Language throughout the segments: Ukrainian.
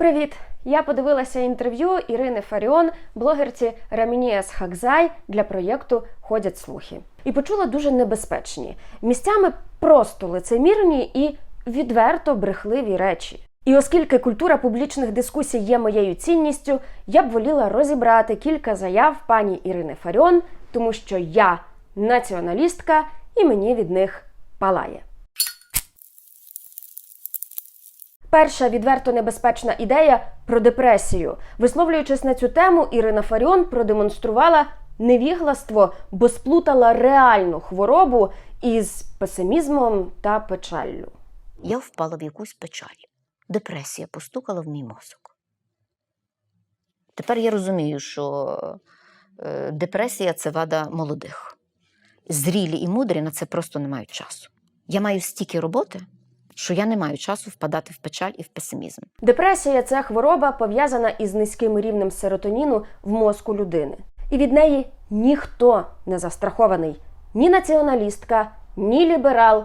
Привіт! Я подивилася інтерв'ю Ірини Фаріон, блогерці Рамініас Хакзай для проєкту Ходять слухи. І почула дуже небезпечні, місцями просто лицемірні і відверто брехливі речі. І оскільки культура публічних дискусій є моєю цінністю, я б воліла розібрати кілька заяв пані Ірини Фаріон, тому що я націоналістка і мені від них палає. Перша відверто небезпечна ідея про депресію. Висловлюючись на цю тему, Ірина Фаріон продемонструвала невігластво, бо сплутала реальну хворобу із песимізмом та печаллю. Я впала в якусь печаль. Депресія постукала в мій мозок. Тепер я розумію, що е, депресія це вада молодих. Зрілі і мудрі на це просто не мають часу. Я маю стільки роботи, що я не маю часу впадати в печаль і в песимізм. Депресія це хвороба пов'язана із низьким рівнем серотоніну в мозку людини. І від неї ніхто не застрахований ні націоналістка, ні ліберал,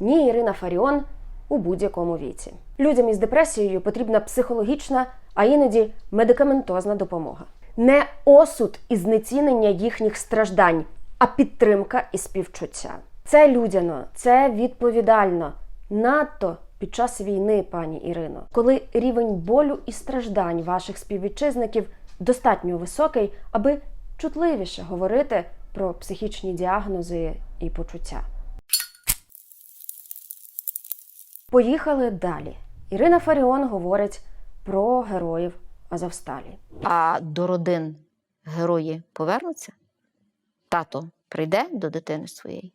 ні Ірина Фаріон у будь-якому віці. Людям із депресією потрібна психологічна, а іноді медикаментозна допомога. Не осуд і знецінення їхніх страждань, а підтримка і співчуття. Це людяно, це відповідально. Надто під час війни, пані Ірино, коли рівень болю і страждань ваших співвітчизників достатньо високий, аби чутливіше говорити про психічні діагнози і почуття. Поїхали далі. Ірина Фаріон говорить про героїв Азовсталі. А до родин герої повернуться? Тато прийде до дитини своєї,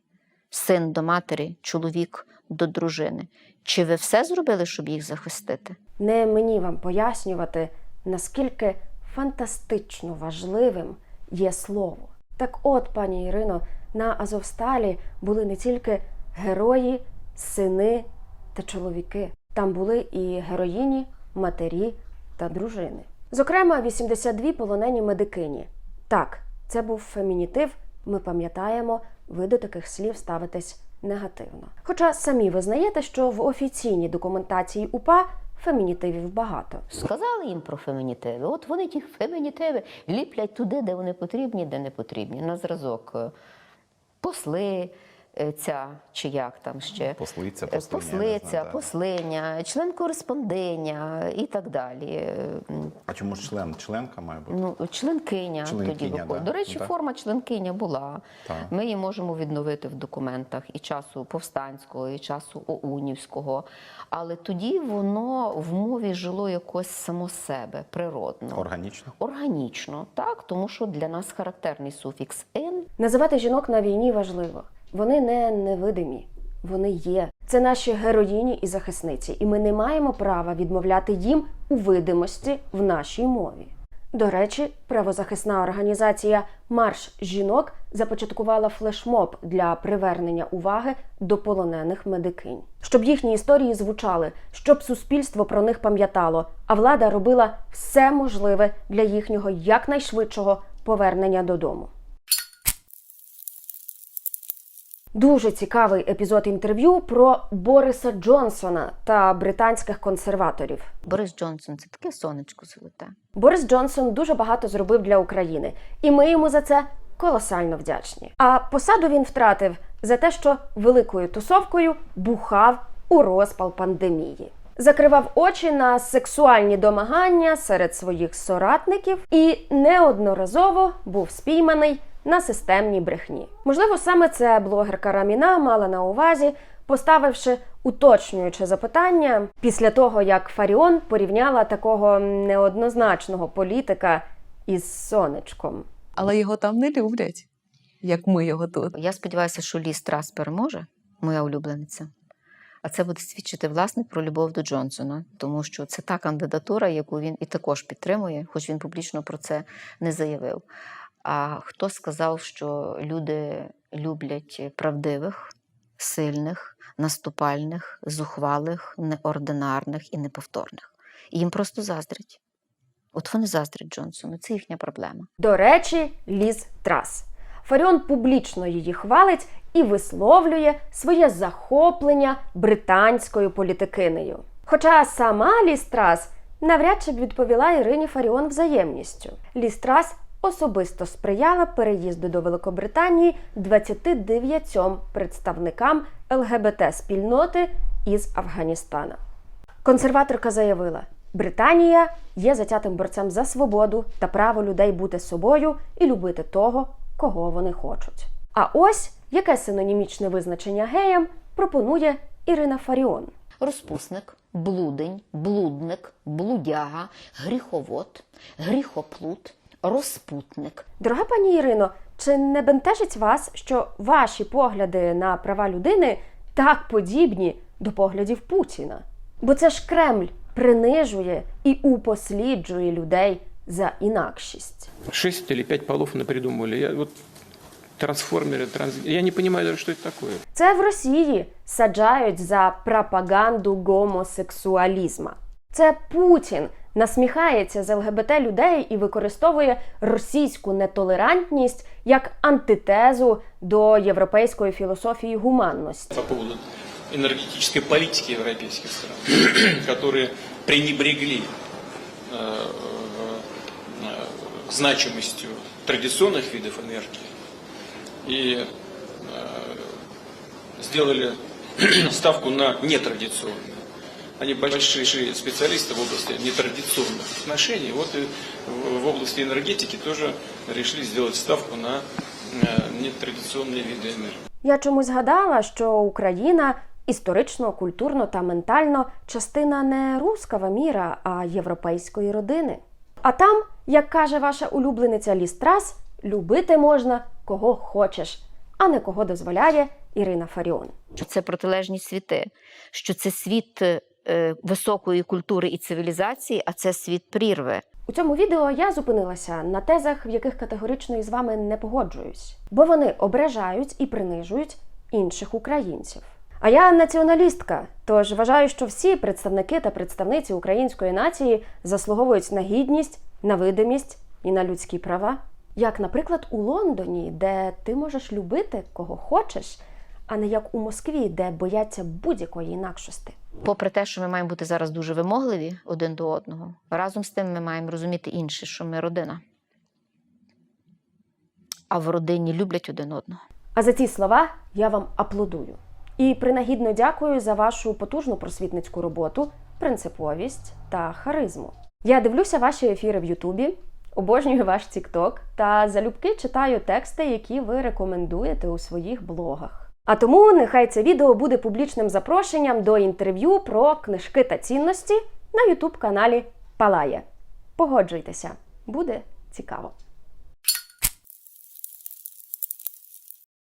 син до матері, чоловік до дружини. Чи ви все зробили, щоб їх захистити? Не мені вам пояснювати, наскільки фантастично важливим є слово. Так от, пані Ірино, на Азовсталі були не тільки герої, сини та чоловіки. Там були і героїні, матері та дружини. Зокрема, 82 полонені медикині. Так, це був фемінітив. Ми пам'ятаємо, ви до таких слів ставитесь негативно. Хоча самі визнаєте, що в офіційній документації УПА фемінітивів багато. Сказали їм про фемінітиви. От вони ті фемінітиви ліплять туди, де вони потрібні, де не потрібні. На зразок е, посли, ця чи як там ще. Послиця, Е, послиня, Послиця, знаю, послиня, член кореспондення і так далі. Е, А чому ж член? Членка має бути? Ну, членкиня, тоді виходить. да. До речі, Так. форма членкиня була. Так. Ми її можемо відновити в документах і часу повстанського, і часу Оунівського. Але тоді воно в мові жило якось само себе, природно. Органічно? Органічно, так, тому що для нас характерний суфікс «ин». Називати жінок на війні важливо. Вони не невидимі, вони є. Це наші героїні і захисниці, і ми не маємо права відмовляти їм у видимості в нашій мові. До речі, правозахисна організація Марш жінок започаткувала флешмоб для привернення уваги до полонених медикинь, щоб їхні історії звучали, щоб суспільство про них пам'ятало, а влада робила все можливе для їхнього якнайшвидшого повернення додому. Дуже цікавий епізод інтерв'ю про Бориса Джонсона та британських консерваторів. Борис Джонсон це таке сонечко золоте. Борис Джонсон дуже багато зробив для України, і ми йому за це колосально вдячні. А посаду він втратив за те, що великою тусовкою бухав у розпал пандемії. Закривав очі на сексуальні домагання серед своїх соратників і неодноразово був спійманий на системній брехні. Можливо, саме це блогерка Раміна мала на увазі, поставивши уточнююче запитання після того, як Фаріон порівняла такого неоднозначного політика із сонечком. але його там не люблять, як ми його тут. Я сподіваюся, що Лі Страс переможе, моя улюблениця. А це буде свідчити власне про любов до Джонсона, тому що це та кандидатура, яку він і також підтримує, хоч він публічно про це не заявив. А хто сказав, що люди люблять правдивих, сильних, наступальних, зухвалих, неординарних і неповторних? І їм просто заздрять. От вони заздрять Джонсону, це їхня проблема. До речі, Ліз Трас. Фаріон публічно її хвалить і висловлює своє захоплення британською політикинею. Хоча сама Ліз Трас навряд чи б відповіла Ірині Фаріон взаємністю. Ліз Трас особисто сприяла переїзду до Великобританії 29 представникам ЛГБТ-спільноти із Афганістана. Консерваторка заявила: Британія є затятим борцем за свободу та право людей бути собою і любити того, кого вони хочуть. А ось яке синонімічне визначення геям пропонує Ірина Фаріон. Розпусник, блудень, блудник, блудяга, гріховод, гріхоплут, розпутник. Дорога пані Ірино, чи не бентежить вас, що ваші погляди на права людини так подібні до поглядів Путіна? Бо це ж Кремль принижує і упосліджує людей за інакшість. Шесть или пять полов напридумывали. Я вот трансформеры, транс... я не понимаю даже, что это такое. Це в Росії саджають за пропаганду гомосексуалізма. Це Путін насміхається з ЛГБТ людей і використовує російську нетолерантність як антитезу до європейської філософії гуманності. По поводу энергетической политики европейских стран, которые пренебрегли э, э, значимостью традиционных видов энергии и э, сделали ставку на нетрадиционные. Они большие специалисты в области нетрадиционных отношений. Вот и в- в области энергетики тоже решили сделать ставку на э, нетрадиционные виды энергии. Я чомусь згадала, що Україна історично, культурно та ментально частина не руского міра, а європейської родини. А там, як каже ваша улюблениця Ліс Трас, любити можна кого хочеш, а не кого дозволяє Ірина Фаріон. Що це протилежні світи, що це світ е, високої культури і цивілізації, а це світ прірви. У цьому відео я зупинилася на тезах, в яких категорично із вами не погоджуюсь, бо вони ображають і принижують інших українців. А я націоналістка, тож вважаю, що всі представники та представниці української нації заслуговують на гідність, на видимість і на людські права. Як, наприклад, у Лондоні, де ти можеш любити кого хочеш, а не як у Москві, де бояться будь-якої інакшості. Попри те, що ми маємо бути зараз дуже вимогливі один до одного, разом з тим ми маємо розуміти інше, що ми родина. А в родині люблять один одного. А за ці слова я вам аплодую. І принагідно дякую за вашу потужну просвітницьку роботу, принциповість та харизму. Я дивлюся ваші ефіри в Ютубі, обожнюю ваш Тікток та залюбки читаю тексти, які ви рекомендуєте у своїх блогах. А тому нехай це відео буде публічним запрошенням до інтерв'ю про книжки та цінності на Ютуб каналі Палає. Погоджуйтеся, буде цікаво.